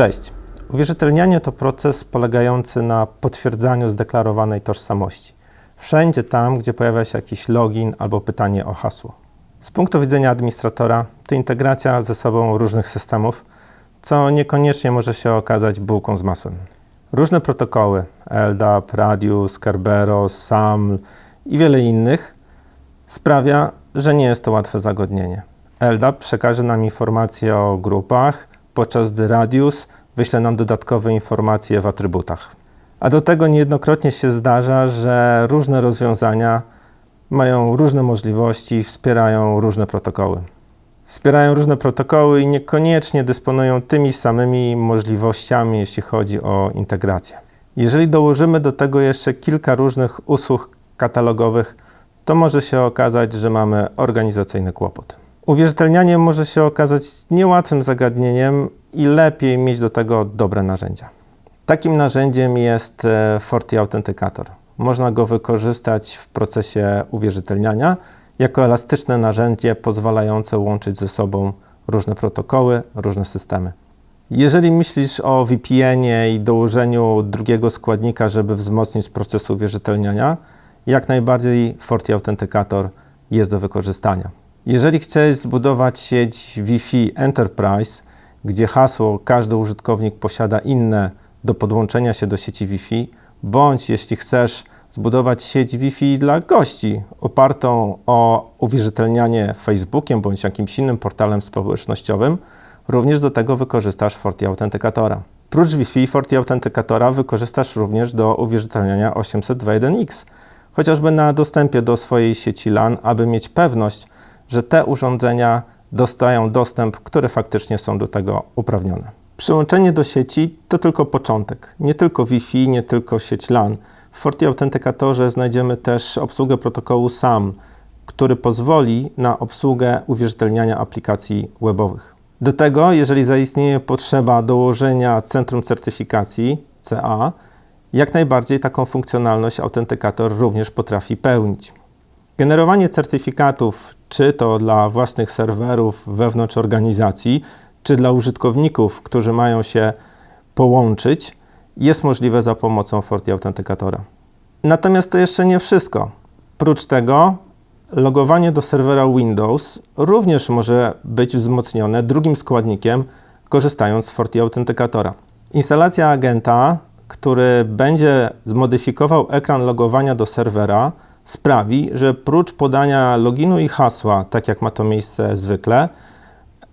Cześć. Uwierzytelnianie to proces polegający na potwierdzaniu zdeklarowanej tożsamości. Wszędzie tam, gdzie pojawia się jakiś login albo pytanie o hasło. Z punktu widzenia administratora to integracja ze sobą różnych systemów, co niekoniecznie może się okazać bułką z masłem. Różne protokoły LDAP, Radius, Kerberos, SAML i wiele innych sprawia, że nie jest to łatwe zagadnienie. LDAP przekaże nam informacje o grupach, podczas gdy Radius wyśle nam dodatkowe informacje w atrybutach. A do tego niejednokrotnie się zdarza, że różne rozwiązania mają różne możliwości i wspierają różne protokoły. Wspierają różne protokoły i niekoniecznie dysponują tymi samymi możliwościami, jeśli chodzi o integrację. Jeżeli dołożymy do tego jeszcze kilka różnych usług katalogowych, to może się okazać, że mamy organizacyjny kłopot. Uwierzytelnianie może się okazać niełatwym zagadnieniem i lepiej mieć do tego dobre narzędzia. Takim narzędziem jest e, Forti Authenticator. Można go wykorzystać w procesie uwierzytelniania jako elastyczne narzędzie pozwalające łączyć ze sobą różne protokoły, różne systemy. Jeżeli myślisz o VPN-ie i dołożeniu drugiego składnika, żeby wzmocnić proces uwierzytelniania, jak najbardziej Forti Authenticator jest do wykorzystania. Jeżeli chcesz zbudować sieć Wi-Fi Enterprise, gdzie hasło każdy użytkownik posiada inne do podłączenia się do sieci Wi-Fi, bądź jeśli chcesz zbudować sieć Wi-Fi dla gości opartą o uwierzytelnianie Facebookiem bądź jakimś innym portalem społecznościowym, również do tego wykorzystasz Forti Authenticatora. Prócz Wi-Fi Forti Authenticatora wykorzystasz również do uwierzytelniania 802.1x, chociażby na dostępie do swojej sieci LAN, aby mieć pewność, że te urządzenia dostają dostęp, które faktycznie są do tego uprawnione. Przyłączenie do sieci to tylko początek. Nie tylko Wi-Fi, nie tylko sieć LAN. W Forti Autentykatorze znajdziemy też obsługę protokołu SAM, który pozwoli na obsługę uwierzytelniania aplikacji webowych. Do tego, jeżeli zaistnieje potrzeba dołożenia centrum certyfikacji CA, jak najbardziej taką funkcjonalność autentykator również potrafi pełnić. Generowanie certyfikatów, czy to dla własnych serwerów wewnątrz organizacji, czy dla użytkowników, którzy mają się połączyć, jest możliwe za pomocą Forti Autentykatora. Natomiast to jeszcze nie wszystko. Prócz tego logowanie do serwera Windows również może być wzmocnione drugim składnikiem, korzystając z Forti Autentykatora. Instalacja agenta, który będzie zmodyfikował ekran logowania do serwera, sprawi, że prócz podania loginu i hasła, tak jak ma to miejsce zwykle,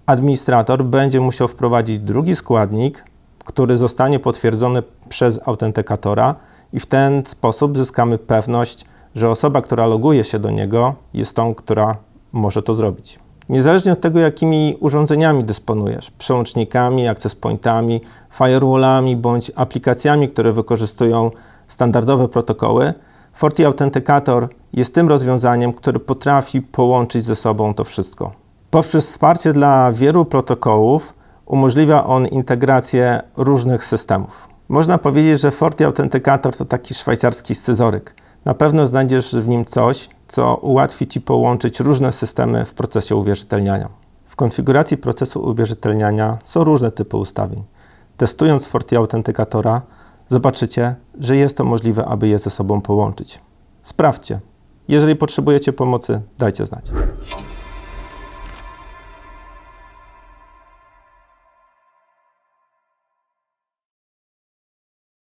administrator będzie musiał wprowadzić drugi składnik, który zostanie potwierdzony przez autentykatora i w ten sposób zyskamy pewność, że osoba, która loguje się do niego, jest tą, która może to zrobić. Niezależnie od tego, jakimi urządzeniami dysponujesz, przełącznikami, access pointami, firewallami bądź aplikacjami, które wykorzystują standardowe protokoły, Forti Authenticator jest tym rozwiązaniem, które potrafi połączyć ze sobą to wszystko. Poprzez wsparcie dla wielu protokołów umożliwia on integrację różnych systemów. Można powiedzieć, że Forti Authenticator to taki szwajcarski scyzoryk. Na pewno znajdziesz w nim coś, co ułatwi Ci połączyć różne systemy w procesie uwierzytelniania. W konfiguracji procesu uwierzytelniania są różne typy ustawień. Testując Forti Authenticatora, zobaczycie, że jest to możliwe, aby je ze sobą połączyć. Sprawdźcie. Jeżeli potrzebujecie pomocy, dajcie znać.